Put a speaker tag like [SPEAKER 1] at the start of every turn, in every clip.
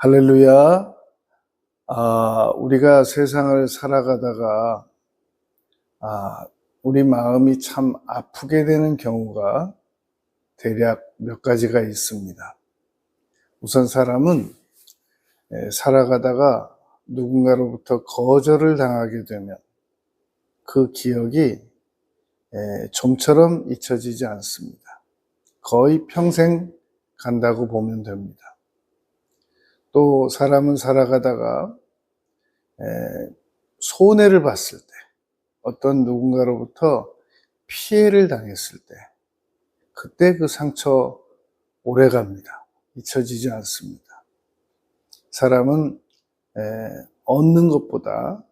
[SPEAKER 1] 할렐루야. 아, 우리가 세상을 살아가다가, 아, 우리 마음이 참 아프게 되는 경우가 대략 몇 가지가 있습니다. 우선 사람은 에, 살아가다가 누군가로부터 거절을 당하게 되면 그 기억이 에, 좀처럼 잊혀지지 않습니다. 거의 평생 간다고 보면 됩니다. 또 사람은 살아가다가 에, 손해를 봤을 때, 어떤 누군가로부터 피해를 당했을 때, 그때 그 상처 오래 갑니다. 잊혀지지 않습니다. 사람은 에, 얻는 것보다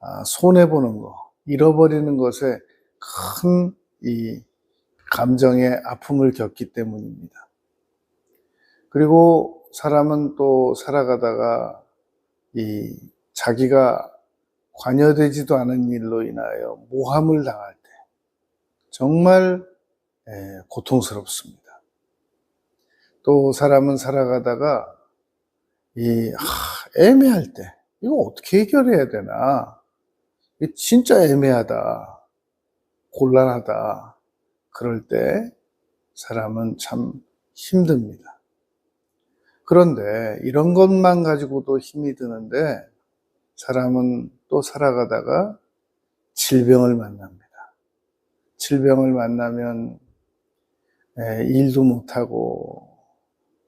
[SPEAKER 1] 아, 손해 보는 거, 잃어버리는 것에 큰 이 감정의 아픔을 겪기 때문입니다. 그리고 사람은 또 살아가다가 이 자기가 관여되지도 않은 일로 인하여 모함을 당할 때 정말 에, 고통스럽습니다. 또 사람은 살아가다가 이 하, 애매할 때 이거 어떻게 해결해야 되나? 진짜 애매하다, 곤란하다. 그럴 때 사람은 참 힘듭니다. 그런데 이런 것만 가지고도 힘이 드는데 사람은 또 살아가다가 질병을 만납니다. 질병을 만나면 에, 일도 못하고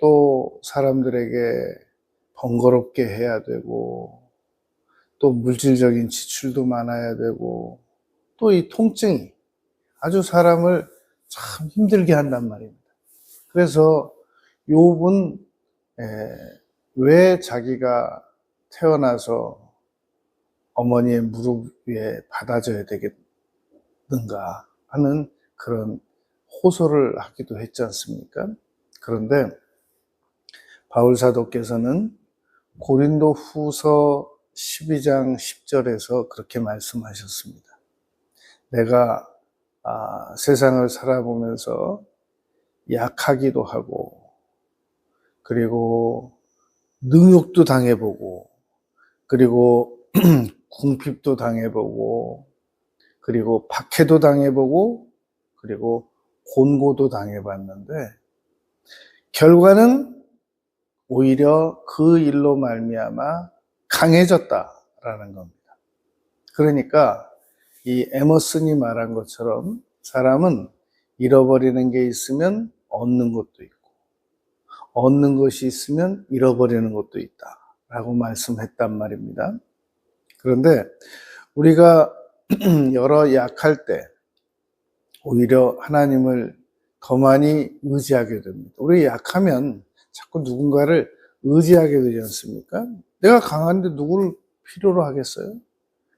[SPEAKER 1] 또 사람들에게 번거롭게 해야 되고 또 물질적인 지출도 많아야 되고 또 이 통증이 아주 사람을 참 힘들게 한단 말입니다. 그래서 에, 왜 자기가 태어나서 어머니의 무릎 위에 받아줘야 되겠는가 하는 그런 호소를 하기도 했지 않습니까? 그런데 바울 사도께서는 고린도 후서 12장 10절에서 그렇게 말씀하셨습니다. 내가 아, 세상을 살아보면서 약하기도 하고, 그리고 능욕도 당해보고, 그리고 궁핍도 당해보고, 그리고 박해도 당해보고, 그리고 곤고도 당해봤는데, 결과는 오히려 그 일로 말미암아 강해졌다라는 겁니다. 그러니까 이 에머슨이 말한 것처럼 사람은 잃어버리는 게 있으면 얻는 것도 있고, 얻는 것이 있으면 잃어버리는 것도 있다. 라고 말씀했단 말입니다. 그런데 우리가 여러 약할 때 오히려 하나님을 더 많이 의지하게 됩니다. 우리 약하면 자꾸 누군가를 의지하게 되지 않습니까? 내가 강한데 누구를 필요로 하겠어요?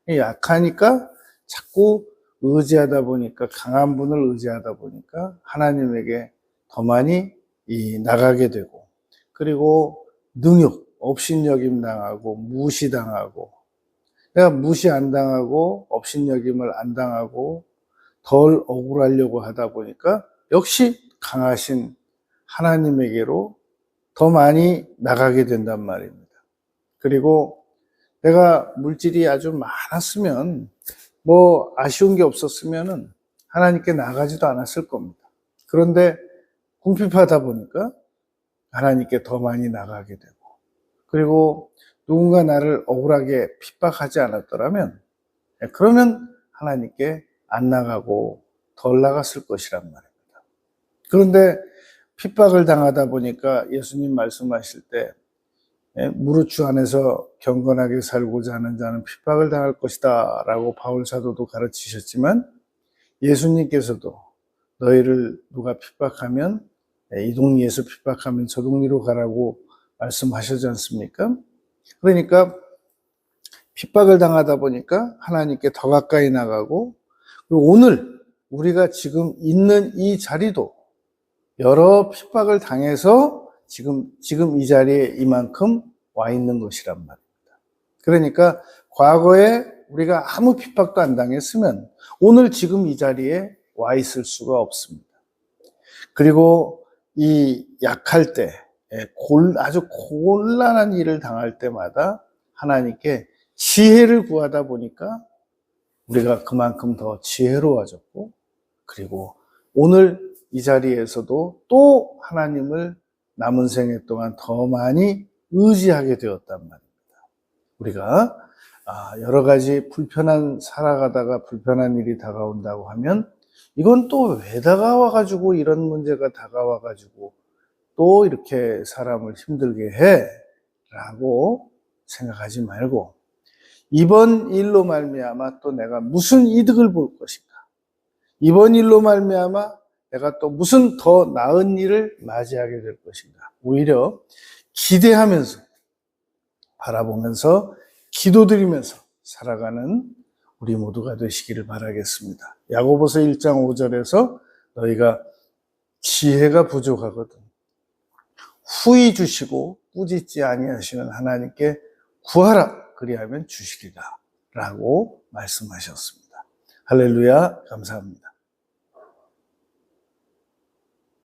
[SPEAKER 1] 약하니까 자꾸 의지하다 보니까 강한 분을 의지하다 보니까 하나님에게 더 많이 이 나가게 되고 그리고 능욕 업신여김 당하고 무시당하고 내가 무시 안 당하고 업신여김을 안 당하고 덜 억울하려고 하다 보니까 역시 강하신 하나님에게로 더 많이 나가게 된단 말입니다. 그리고 내가 물질이 아주 많았으면 뭐 아쉬운 게 없었으면은 하나님께 나가지도 않았을 겁니다. 그런데 궁핍하다 보니까 하나님께 더 많이 나가게 되고 그리고 누군가 나를 억울하게 핍박하지 않았더라면 예, 그러면 하나님께 안 나가고 덜 나갔을 것이란 말입니다. 그런데 핍박을 당하다 보니까 예수님 말씀하실 때 예, 무르추 안에서 경건하게 살고자 하는 자는 핍박을 당할 것이다 라고 바울 사도도 가르치셨지만 예수님께서도 너희를 누가 핍박하면 예, 이 동리에서 핍박하면 저 동리로 가라고 말씀하셨지 않습니까? 그러니까 핍박을 당하다 보니까 하나님께 더 가까이 나가고 그리고 오늘 우리가 지금 있는 이 자리도 여러 핍박을 당해서 지금, 지금 이 자리에 이만큼 와 있는 것이란 말입니다. 그러니까 과거에 우리가 아무 핍박도 안 당했으면 오늘 지금 이 자리에 와 있을 수가 없습니다. 그리고 이 약할 때, 예, 골, 아주 곤란한 일을 당할 때마다 하나님께 지혜를 구하다 보니까 우리가 그만큼 더 지혜로워졌고, 그리고 오늘 이 자리에서도 또 하나님을 남은 생애 동안 더 많이 의지하게 되었단 말입니다. 우리가 아, 여러 가지 불편한 살아가다가 불편한 일이 다가온다고 하면 이건 또 왜 다가와가지고 이런 문제가 다가와가지고 또 이렇게 사람을 힘들게 해? 라고 생각하지 말고 이번 일로 말미암아 또 내가 무슨 이득을 볼 것인가? 이번 일로 말미암아 내가 또 무슨 더 나은 일을 맞이하게 될 것인가? 오히려 기대하면서 바라보면서 기도드리면서 살아가는 우리 모두가 되시기를 바라겠습니다. 야고보서 1장 5절에서 너희가 지혜가 부족하거든 후히 주시고 꾸짖지 아니하시는 하나님께 구하라 그리하면 주시리라 라고 말씀하셨습니다. 할렐루야 감사합니다.